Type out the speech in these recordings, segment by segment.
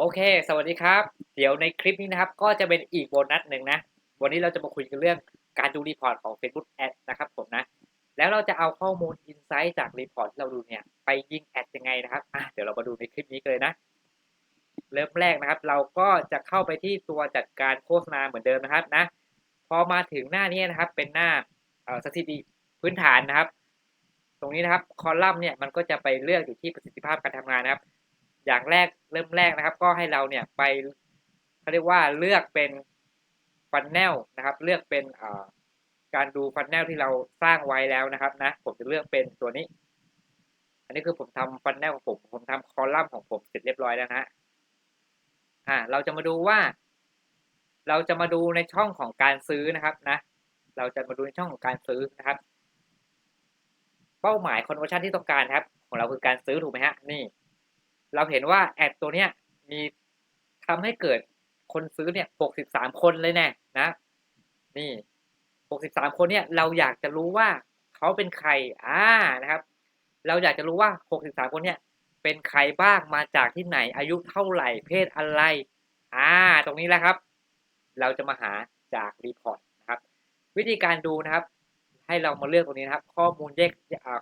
โอเค สวัสดีครับ เดี๋ยวในคลิปนี้นะครับ ก็จะเป็นอีกโบนัสหนึ่งนะ วันนี้เราจะมาคุยกันเรื่องการดูรีพอร์ตของ Facebook Ad นะครับผมนะ แล้วเราจะเอาข้อมูล Insight จากรีพอร์ตที่เราดูเนี่ย ไปยิงแอดยังไงนะครับอะเดี๋ยวเรามาดูในคลิปนี้กันเลยนะ เริ่มแรกนะครับ เราก็จะเข้าไปที่ตัวจัดการโฆษณาเหมือนเดิมนะครับนะ พอมาถึงหน้านี้นะครับ เป็นหน้าสถิติพื้นฐานนะครับ ตรงนี้นะครับ คอลัมน์เนี่ยมันก็จะไปเลือกอยู่ที่ประสิทธิภาพการทำงานนะครับ อย่างแรกเริ่มแรกนะครับ ก็ให้เราเนี่ยไปเขาเรียกว่าเลือกเป็นฟันแนลนะครับ เลือกเป็นการดูฟันแนลที่เราสร้างไว้แล้วนะครับนะผมจะเลือกเป็นตัวนี้ อันนี้คือผมทำฟันแนลของผม ผมทำคอลัมน์ของผมเสร็จเรียบร้อยแล้วนะฮะอ่าเราจะมาดูว่า เราจะมาดูในช่องของการซื้อนะครับนะ เราจะมาดูในช่องของการซื้อนะครับ เป้าหมาย conversion ที่ต้องการครับ ของเราคือการซื้อถูกไหมฮะนี่ เราเห็นว่าแอดตัวเนี้ยมีทำให้เกิดคนซื้อเนี่ย63คนเลยแน่นะ นี่63คนเนี่ยเราอยากจะรู้ว่าเขาเป็นใคร อ่านะครับ เราอยากจะรู้ว่า63คนเนี่ยเป็นใครบ้างมาจากที่ไหน อายุเท่าไหร่เพศอะไร อ่า ตรงนี้แหละครับ เราจะมาหาจากรีพอร์ตนะครับ วิธีการดูนะครับ ให้เรามาเลือกตรงนี้นะครับ ข้อมูลแยก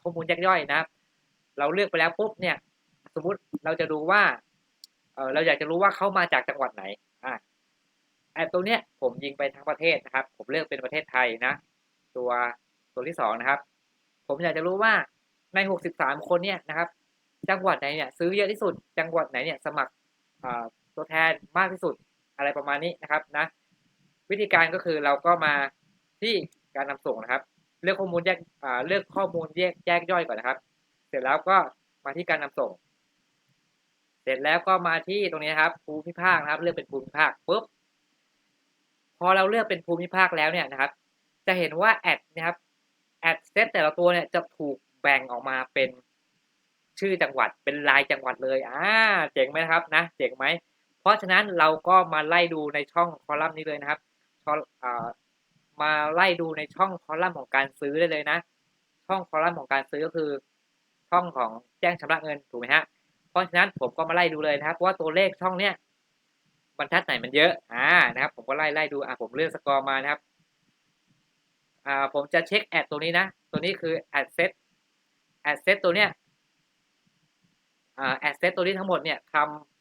ข้อมูลแยกย่อยนะครับ เราเลือกไปแล้วปุ๊บเนี่ย สมมุติเราจะดูว่าเออเราอยากจะรู้ว่าเขามาจากจังหวัดไหนอ่าแอดตัวเนี้ยผมยิงไปทั้งประเทศนะครับ ผมเลือกเป็นประเทศไทยนะ ตัวตัวที่สองนะครับ ผมอยากจะรู้ว่าในหกสิบสามคนเนี่ยนะครับ จังหวัดไหนเนี่ยซื้อเยอะที่สุด จังหวัดไหนเนี่ยสมัครตัวแทนมากที่สุดอะไรประมาณนี้นะครับนะ วิธีการก็คือเราก็มาที่การนำส่งนะครับ เลือกข้อมูลแยกเลือกข้อมูลแยกแยกย่อยก่อนนะครับ เสร็จแล้วก็มาที่การนำส่ง เสร็จแล้วก็มาที่ตรงนี้ครับภูมิภาคนะครับ เลือกเป็นภูมิภาคปุ๊บพอเราเลือกเป็นภูมิภาคแล้วเนี่ยนะครับ จะเห็นว่าแอดนะครับแอดเซตแต่ละตัวเนี่ยจะถูกแบ่งออกมาเป็นชื่อจังหวัดเป็นลายจังหวัดเลยอ่าเจ๋งไหมครับนะเจ๋งไหมเพราะฉะนั้นเราก็มาไล่ดูในช่องคอลัมน์นี้เลยนะครับชอมาไล่ดูในช่องคอลัมน์ของการซื้อได้เลยนะ ช่องคอลัมน์ของการซื้อก็คือ ช่องของแจ้งชำระเงินถูกไหมฮะ ราะฉะนั้นผมก็มาไล่ดูเลยนะครับว่าตัวเลขช่องเนี้ยบรรทัดไหนมันเยอะอ่านะครับ ผมก็ไล่ไล่ดูอ่าผมเลื่อนสกอร์มานะครับอ่าผมจะเช็คแอดตัวนี้นะ ตัวนี้คือแอดเซตแอดเซตตัวเนี้ยอ่าแอดเซตตัวนี้ทั้งหมดเนี่ยท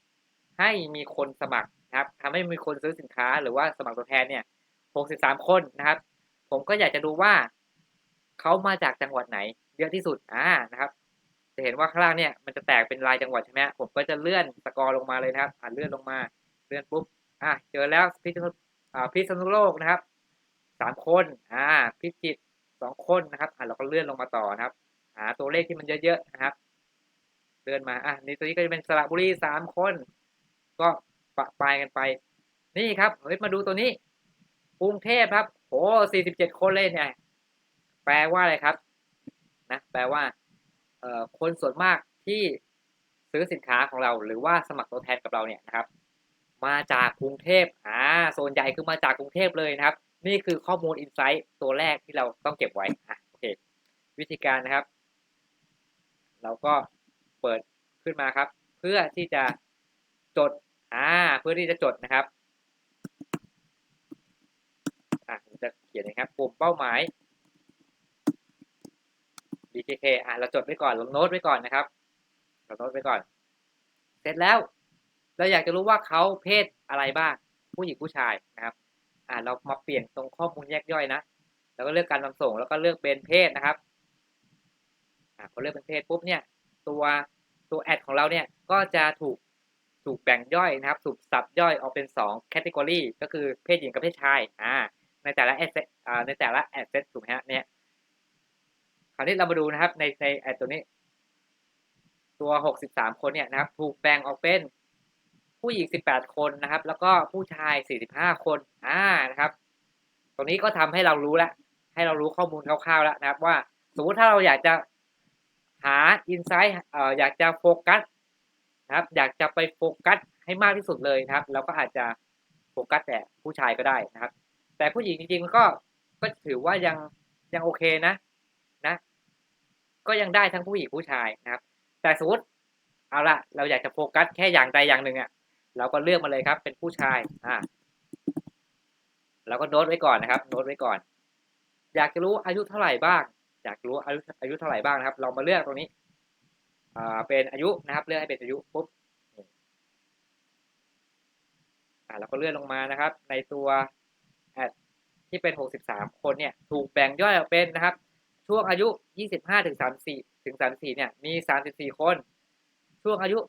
ำให้มีคนสมัครนะครับทำให้มีคนซื้อสินค้าหรือว่าสมัครตัวแทนเนี่ย63 คนนะครับ ผมก็อยากจะดูว่าเขามาจากจังหวัดไหนเยอะที่สุดอ่านะครับ จะเห็นว่าข้างล่างเนี่ยมันจะแตกเป็นรายจังหวัดใช่ไหมผมก็จะเลื่อนสกอร์ลงมาเลยนะครับอ่าเลื่อนลงมาเลื่อนปุ๊บอ่าเจอแล้วพิษณุอ่าพิษณุโลกนะครับสามคนอ่าพิจิตสองคนนะครับอ่าเราก็เลื่อนลงมาต่อนะครับหาตัวเลขที่มันเยอะๆนะครับ เลื่อนมาอะนี่ตัวนี้ก็จะเป็นสระบุรีสามคน ก็ปะปลายกันไป นี่ครับเฮ้ยมาดูตัวนี้กรุงเทพครับโอ้สี่สิบเจ็ดคนเลยเนี่ยแปลว่าอะไรครับ นะ แปลว่า คนส่วนมากที่ซื้อสินค้าของเรา หรือว่าสมัครตัวแทนกับเราเนี่ยนะครับ มาจากกรุงเทพอ่าโซนใหญ่คือมาจากกรุงเทพเลยนะครับ นี่คือข้อมูลอินไซต์ตัวแรกที่เราต้องเก็บไว้อะโอเควิธีการนะครับ เราก็เปิดขึ้นมาครับ เพื่อที่จะจดอ่าเพื่อที่จะจดนะครับอะผมจะเขียนนะครับปุ่มเป้าหมาย BKK อะเราจดไว้ก่อนลงโน้ตไว้ก่อนนะครับเราโน้ตไว้ก่อน เสร็จแล้ว เราอยากจะรู้ว่าเขาเพศอะไรบ้าง ผู้หญิงผู้ชายนะครับ อ่าเรามาเปลี่ยนตรงข้อมูลแยกย่อยนะแล้วก็เลือกการนำส่งแล้วก็เลือกเป็นเพศนะครับอ่าพอเลือกเป็นเพศปุ๊บเนี่ย ตัวตัวแอดของเราเนี่ยก็จะถูกถูกแบ่งย่อยนะครับ ถูกสับย่อยออกเป็น2 category ก็คือเพศหญิงกับเพศชายอ่าในแต่ละแอดเซตอ่าในแต่ละแอดเซตถูกไหมฮะเนี่ย คราวนี้เรามาดูนะครับในในแอดตัวนี้ ตัว 63 คนเนี่ยนะครับ ถูกแบ่งออกเป็นผู้หญิง 18 คนนะครับ แล้วก็ผู้ชาย 45 คนอ่านะครับ ตรงนี้ก็ทำให้เรารู้แล้วให้เรารู้ข้อมูลคร่าวๆแล้วนะครับ ว่าสมมติถ้าเราอยากจะหาอินไซต์เอ่ออยากจะโฟกัสนะครับ อยากจะไปโฟกัสให้มากที่สุดเลยนะครับ เราก็อาจจะโฟกัสแต่ผู้ชายก็ได้นะครับ แต่ผู้หญิงจริงๆมันก็ก็ถือว่ายังยังโอเคนะ นะ ก็ยังได้ทั้งผู้หญิงผู้ชายนะครับ แต่สมมติเอาละเราอยากจะโฟกัสแค่อย่างใดอย่างหนึ่งอะ เราก็เลือกมาเลยครับ เป็นผู้ชายอ่าเราก็โน้ตไว้ก่อนนะครับ โน้ตไว้ก่อน อยากจะรู้อายุเท่าไหร่บ้าง อยากรู้อายุอายุเท่าไหร่บ้างนะครับ เรามาเลือกตรงนี้อ่าเป็นอายุนะครับ เลือกให้เป็นอายุปุ๊บอ่าเราก็เลื่อนลงมานะครับ ในตัวแอดที่เป็น 63 คนเนี่ย ถูกแบ่งย่อยออกเป็นนะครับ ช่วงอายุ 25ถึง34ถึง34เนี่ยมี 34 คน ช่วงอายุ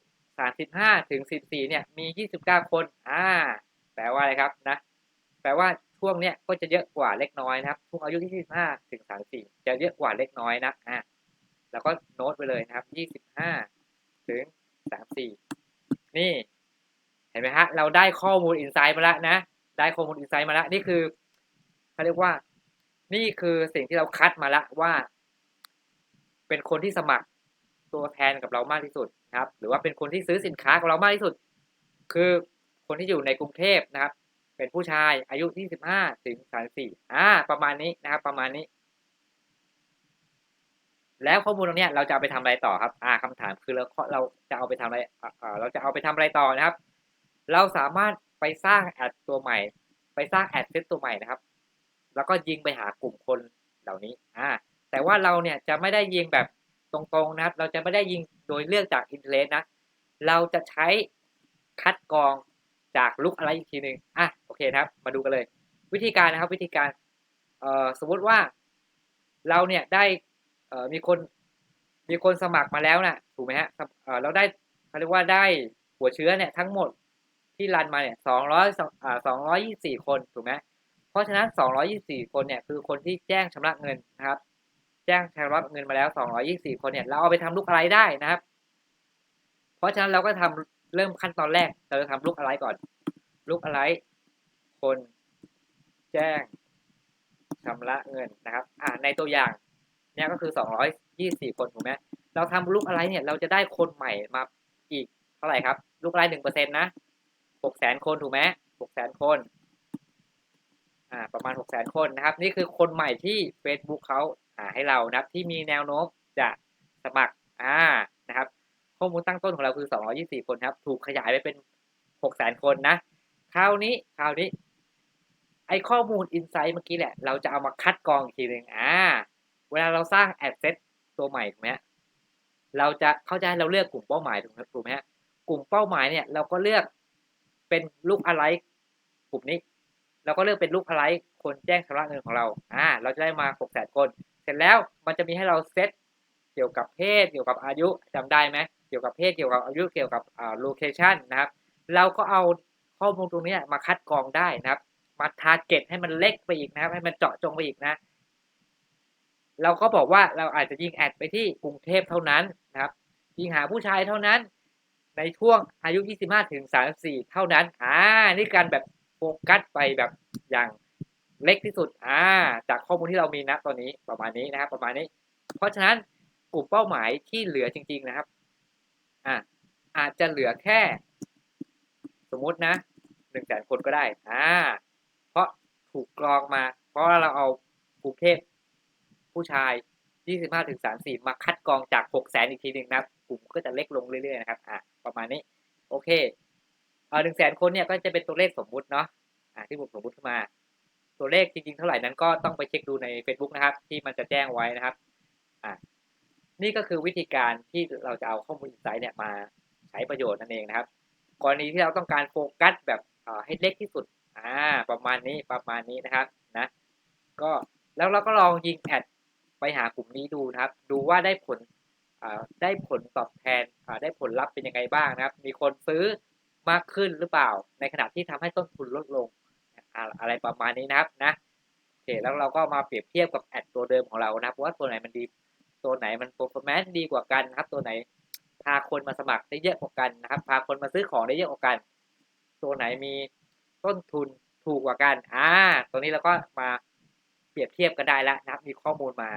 35ถึง44เนี่ยมี 29 คนอ่าแปลว่าอะไรครับนะแปลว่าช่วงเนี้ยก็จะเยอะกว่าเล็กน้อยนะครับช่วงอายุ 25ถึง34จะเยอะกว่าเล็กน้อยนะอ่าแล้วก็โน้ตไปเลยนะครับ 25ถึง34 นี่เห็นไหมฮะเราได้ข้อมูลอินไซต์มาแล้วนะ ได้ข้อมูลอินไซต์มาแล้วนี่คือเขาเรียกว่า นี่คือสิ่งที่เราคัดมาแล้วว่า เป็นคนที่สมัครตัวแทนกับเรามากที่สุดนะครับ หรือว่าเป็นคนที่ซื้อสินค้ากับเรามากที่สุด คือคนที่อยู่ในกรุงเทพนะครับ เป็นผู้ชายอายุ25ถึง34อ่า ประมาณนี้นะครับ ประมาณนี้ แล้วข้อมูลตรงนี้เราจะเอาไปทำอะไรต่อครับ อ่าคำถามคือเราเราจะเอาไปทำอะไรอ่าเราจะเอาไปทำอะไรต่อนะครับ เราสามารถไปสร้างแอดตัวใหม่ ไปสร้างแอดเซตตัวใหม่นะครับ แล้วก็ยิงไปหากลุ่มคนเหล่านี้อ่าแต่ว่าเราเนี่ยจะไม่ได้ยิงแบบตรงๆนะครับ เราจะไม่ได้ยิงโดยเลือกจากอินเทอร์เน็ตนะ เราจะใช้คัดกรองจากลุกอะไรอีกทีหนึ่งอะโอเคนะครับ มาดูกันเลย วิธีการนะครับวิธีการเอ่อสมมุติว่าเราเนี่ยได้เอ่อมีคนมีคนสมัครมาแล้วนะถูกไหมฮะเอ่อเราได้เขาเรียกว่าได้หัวเชื้อเนี่ยทั้งหมดที่รันมาเนี่ยสองร้อยอ่าสองร้อยยี่สี่คนถูกไหมเพ ราะฉะนั้นสองร้อยี่สี่คนเนี่ยคือคนที่แจ้งชำระเงินนะครับ แจ้งชำระเงินมาแล้วสองร้อยี่สี่คนเนี่ยเราเอาไปทำลูกอะไรได้นะครับ เพราะฉะนั้นเราก็ทำเริ่มขั้นตอนแรกเราจะทำลูกอะไรก่อน ลูกอะไร คนแจ้งชำระเงินนะครับ อ่าในตัวอย่างเนี่ยก็คือสองร้อยยี่สี่คนถูกไหมเราทำลูกอะไรเนี่ยเราจะได้คนใหม่มาอีกเท่าไหร่ครับ ลูกอะไรหนึ่งเปอร์เซ็นต์นะหกแสนคนถูกไหมหกแสนคน อ่าประมาณหกแสนคนนะครับ นี่คือคนใหม่ที่ Facebook เขาหาให้เรานะครับที่มีแนวโน้มจะสมัครอ่านะครับข้อมูลตั้งต้นของเราคือ 224 คนครับ ถูกขยายไปเป็น 600,000 คนนะ คราวนี้ คราวนี้ ไอข้อมูลอินไซต์เมื่อกี้แหละ เราจะเอามาคัดกรองอีกทีหนึ่งอ่า เวลาเราสร้างแอดเซตตัวใหม่ถูกไหมเราจะเขาจะให้เราเลือกกลุ่มเป้าหมายถูกไหมถูกไหมฮะ กลุ่มเป้าหมายเนี่ย เราก็เลือกเป็นลูกอะไรกลุ่มนี้ เราก็เลือกเป็นลูกอะไรคนแจ้งชำระเงินของเราอ่าเราจะได้มา600,000คน เสร็จแล้วมันจะมีให้เราเซตเกี่ยวกับเพศเกี่ยวกับอายุจำได้ไหมเกี่ยวกับเพศเกี่ยวกับอายุเกี่ยวกับอ่าโลเคชันนะครับ เราก็เอาข้อมูลตรงนี้มาคัดกรองได้นะครับ มาทาร์เก็ตให้มันเล็กไปอีกนะครับ ให้มันเจาะจงไปอีกนะ เราก็บอกว่าเราอาจจะยิงแอดไปที่กรุงเทพเท่านั้นนะครับ ยิงหาผู้ชายเท่านั้น ในช่วงอายุ 25 ถึง 34 เท่านั้น อ่า นี่การแบบ โฟกัสไปแบบอย่างเล็กที่สุดอ่าจากข้อมูลที่เรามีนะตอนนี้ประมาณนี้นะครับ ประมาณนี้ เพราะฉะนั้นกลุ่มเป้าหมายที่เหลือจริง ๆนะครับอ่าอาจจะเหลือแค่ สมมตินะหนึ่งแสนคนก็ได้อ่าเพราะถูกกรองมา เพราะว่าเราเอากรุงเทพผู้ชาย 25ถึง34 มาคัดกรองจาก 6 0 0 0 0อีกทีหนึ่งนะครับกลุ่มก็จะเล็กลงเรื่อยๆนะครับอ่าประมาณนี้ โอเค หนึ่งแสนคนเนี่ยก็จะเป็นตัวเลขสมมุติเนาะอ่าที่ผมสมมุติขึ้นมา ตัวเลขจริงๆ เท่าไหร่นั้นก็ต้องไปเช็คดูใน Facebook นะครับ ที่มันจะแจ้งไว้นะครับอ่านี่ก็คือวิธีการที่เราจะเอาข้อมูลอินไซต์เนี่ยมาใช้ประโยชน์นั่นเองนะครับ กรณีที่เราต้องการโฟกัสแบบให้เล็กที่สุดอ่าประมาณนี้ประมาณนี้นะครับนะก็แล้วเราก็ลองยิงแอดไปหากลุ่มนี้ดูนะครับ ดูว่าได้ผลอ่าได้ผลตอบแทนอ่าได้ผลลัพธ์เป็นยังไงบ้างนะครับ มีคนซื้อ มากขึ้นหรือเปล่า ในขณะที่ทำให้ต้นทุนลดลง อะไรประมาณนี้นะครับนะโอเคแล้วเราก็มาเปรียบเทียบกับแอดตัวเดิมของเรานะครับว่าตัวไหนมันดีตัวไหนมัน performance ดีกว่ากันนะครับ ตัวไหนพาคนมาสมัครได้เยอะกว่ากันนะครับ พาคนมาซื้อของได้เยอะกว่ากัน ตัวไหนมีต้นทุนถูกกว่ากันอ่าตัวนี้เราก็มาเปรียบเทียบกันได้แล้วนะครับ มีข้อมูลมา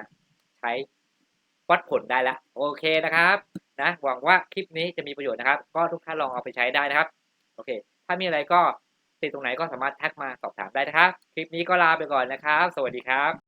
ใช้วัดผลได้แล้วโอเคนะครับนะหวังว่าคลิปนี้จะมีประโยชน์นะครับ ก็ทุกท่านลองเอาไปใช้ได้นะครับ โอเค ถ้ามีอะไรก็ติดตรงไหนก็สามารถทักมาสอบถามได้นะครับ คลิปนี้ก็ลาไปก่อนนะครับ สวัสดีครับ